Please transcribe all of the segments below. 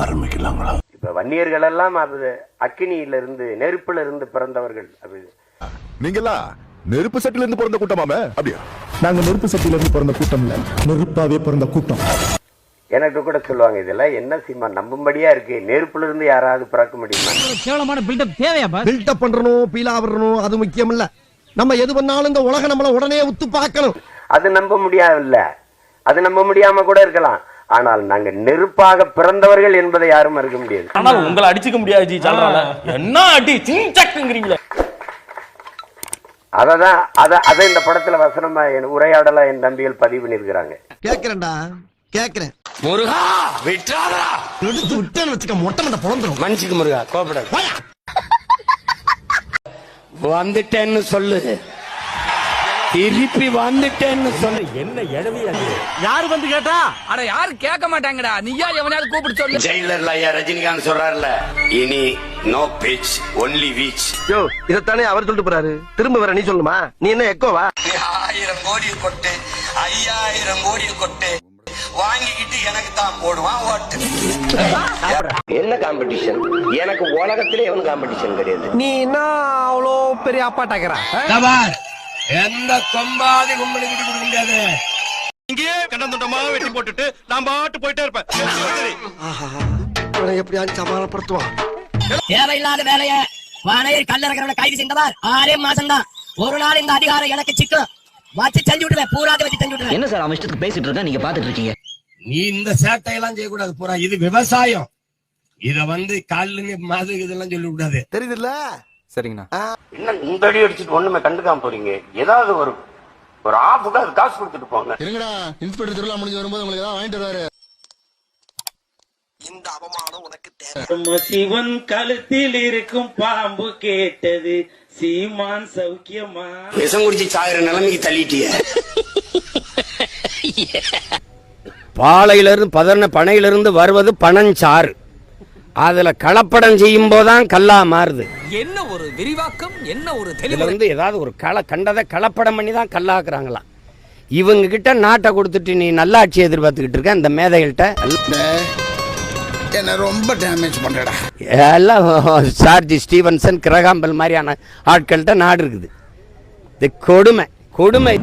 ஆரம்பிக்கலாங்களா? இப்ப வன்னியர்கள் எல்லாம் அது அக்கினியில இருந்து நெருப்புல இருந்து பிறந்தவர்கள் அது. நீங்களா? நெருப்பு சட்டில இருந்து பிறந்த கூட்டமாமே? அப்படியா? நாங்க நெருப்பு சட்டில இருந்து பிறந்த கூட்டம் இல்ல. நெருப்பாவே பிறந்த கூட்டம். எனக்கு கூட சொல்லுவாங்க இதெல்லாம் என்ன சீமா நம்பும்படியா இருக்கு. நெருப்புல இருந்து யாராவது பிறக்க முடியுமா? கேவலமான பில்டப் தேவையா பில்டப் பண்றணும் பீலா விடணும் அது முக்கியம் இல்ல. நம்ம எது பண்ணாலும் இந்த உலகம் நம்மள உடனே உத்து பார்க்கணும். அது நம்ப முடியாதுல்ல. அது நம்ப முடியாம கூட இருக்கலாம். ஆனால் நாங்க நெருப்பாக பிறந்தவர்கள் என்பதை யாரும் மறுக்க முடியாது. ஆனால் உங்களை அடிச்சுக்க முடியாது ஜி என்ன அடி சிங்சக்குங்கிறீங்களே அததான் அத அதை இந்த படத்துல வசனமா என் உரையாடலா என் தம்பிகள் பதிவு பண்ணிருக்கிறாங்க கேக்குறேன்டா கேக்குறேன். முருகா! விட்டுறாதடா எடுத்து விட்டேன்னு வச்சுக்க மொட்டை மண்ட பொழந்துரும் மன்னிச்சுக்க முருகா. கோபப்படாத. வந்துட்டேன்னு சொல்லு. திருப்பி வந்துட்டேன்னு சொல்லு யாரு வந்து கேட்டா? அட யாரு கேட்க மாட்டாங்கடா. நீயா எவனாவது கூப்பிட்டு சொல்லு. ஜெயிலர்ல ஐயா ரஜினிகாந்த் சொல்றாருல இனி no pitch only beach yo இதத்தானே அவர் சொல்லிட்டு போறாரு. திரும்ப வர நீ சொல்லுமா? நீ என்ன எக்கோவா ஆயிரம் கோடியை கொட்டு ஐயாயிரம் கோடியை கொட்டு. வாங்கிக்கிட்டு எனக்கு தான் போடுவான் ஓட்டு. என்ன காம்படிஷன் எனக்கு உலகத்திலே எவனும் காம்படிஷன் கிடையாது. நீ என்ன அவ்வளோ பெரிய அப்பாட்டாக்கிறா? எந்த கொம்பாதி கும்பலுக்கு கொடுக்க முடியாது. இங்கேயே கண்டந்துட்டமா வெட்டி போட்டுட்டு நான் பாட்டு போயிட்டே இருப்பேன். இவனை எப்படியாவது சமாளப்படுத்துவான் தேவையில்லாத வேலைய வானையில் கல்லறக்கிறவனை கைது செஞ்சவர் ஆறே மாசம் தான் ஒரு நாள் இந்த அதிகாரம் எனக்கு சிக்கும். வச்சு செஞ்சு விடுவேன் பூராத வச்சு செஞ்சு விடுவேன். என்ன சார் அவன் இஷ்டத்துக்கு பேசிட்டு இருக்கா நீங்க பாத்துட்டு இருக்கீங்க. நீ இந்த சேட்டையெல்லாம் செய்யக்கூடாது பூரா. இது விவசாயம். இத வந்து கல்லு மது இதெல்லாம் சொல்லி விடாது தெரியுதுல்ல என்ன இந்த அடி அடிச்சுட்டு ஒண்ணுமே கண்டுக்காம போறீங்க? ஏதாவது ஒரு ஒரு ஆப்புக்கு அது காசு கொடுத்துட்டு போங்க. இருங்கடா இன்ஸ்பெக்டர் திருவிழா முடிஞ்சு வரும்போது உங்களுக்கு ஏதாவது வாங்கிட்டு வருவாரு இந்த அவமானம் உனக்கு தேவை. சிவன் கழுத்தில் இருக்கும் பாம்பு கேட்டது. சீமான் சௌக்கியமா? விஷம் குடிச்சு சாகுற நிலைமைக்கு தள்ளிட்டிய. பாலையிலிருந்து பதன பனையிலிருந்து வருவது பனஞ்சாறு. அதுல கலப்படம் செய்யும் போதுதான் கல்லா மாறுது. என்ன ஒரு விரிவாக்கம் என்ன ஒரு இதுல வந்து ஏதாவது ஒரு கள கண்டதை கலப்படம் பண்ணி தான் கல்லாக்குறாங்களாம். இவங்க கிட்ட நாட்டை கொடுத்துட்டு நீ நல்லாட்சி எதிர்பார்த்துக்கிட்டு இருக்க இந்த மேதைகள்கிட்ட என்ன ரொம்ப டேமேஜ் பண்றடா. எல்லாம் சார்ஜி ஸ்டீவன்சன் கிரகாம்பல் மாதிரியான ஆட்கள்கிட்ட நாடு இருக்குது. இது கொடுமை கொடுமை.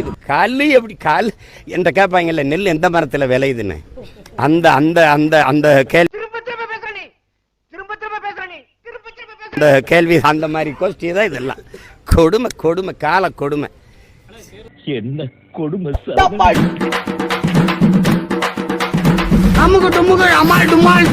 இது கல் எப்படி கல் என்ற கேட்பாங்கல்ல நெல் எந்த மரத்துல விளையுதுன்னு? அந்த அந்த அந்த அந்த கேள்வி அந்த கேள்வி அந்த மாதிரி கோஷ்டி தான் இதெல்லாம். கொடுமை கொடுமை கால கொடுமை. அமுக டுமுக அமால் டுமால்